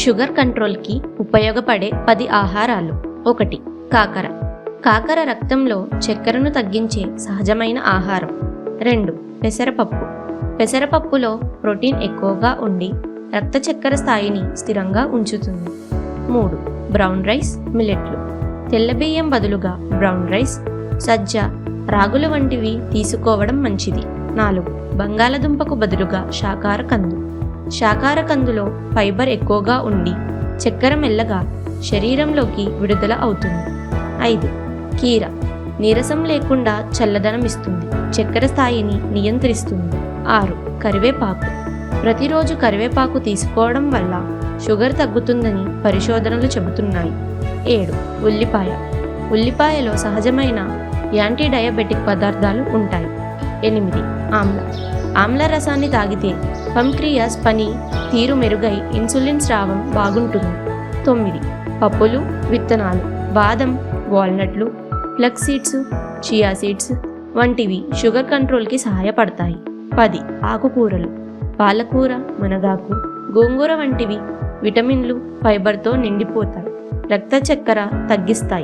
Sugar కంట్రోల్కి ఉపయోగపడే పది ఆహారాలు. ఒకటి కాకర. కాకర రక్తంలో చక్కెరను తగ్గించే సహజమైన ఆహారం. రెండు పెసరపప్పు. పెసరపప్పులో ప్రోటీన్ ఎక్కువగా ఉండి రక్త చక్కెర స్థాయిని స్థిరంగా ఉంచుతుంది. మూడు బ్రౌన్ రైస్ మిల్లెట్లు. తెల్ల బియ్యం బదులుగా బ్రౌన్ రైస్ సజ్జ రాగులు వంటివి తీసుకోవడం మంచిది. నాలుగు బంగాళదుంపకు బదులుగా శాకార కందు. శాకార కందులో ఫైబర్ ఎక్కువగా ఉండి చక్కెర మెల్లగా శరీరంలోకి విడుదల అవుతుంది. ఐదు. కీర. నీరసం లేకుండా చల్లదనం ఇస్తుంది. చక్కెర స్థాయిని నియంత్రిస్తుంది. ఆరు. కరివేపాకు. ప్రతిరోజు కరివేపాకు తీసుకోవడం వల్ల షుగర్ తగ్గుతుందని పరిశోధనలు చెబుతున్నాయి. ఏడు. ఉల్లిపాయ. ఉల్లిపాయలో సహజమైన యాంటీ డయాబెటిక్ పదార్థాలు ఉంటాయి. ఎనిమిది. ఆమ్ల. ఆమ్ల రసాన్ని తాగితే పంక్రియాస్ పని తీరు మెరుగై ఇన్సులిన్ స్రావం బాగుంటుంది. తొమ్మిది. పప్పులు విత్తనాలు బాదం వాల్నట్లు ఫ్లక్స్ సీడ్స్ చియా సీడ్స్ వంటివి షుగర్ కంట్రోల్కి సహాయపడతాయి. పది. ఆకుకూరలు. పాలకూర మునగాకు గోంగూర వంటివి విటమిన్లు ఫైబర్తో నిండిపోతాయి. రక్త చక్కెర తగ్గిస్తాయి.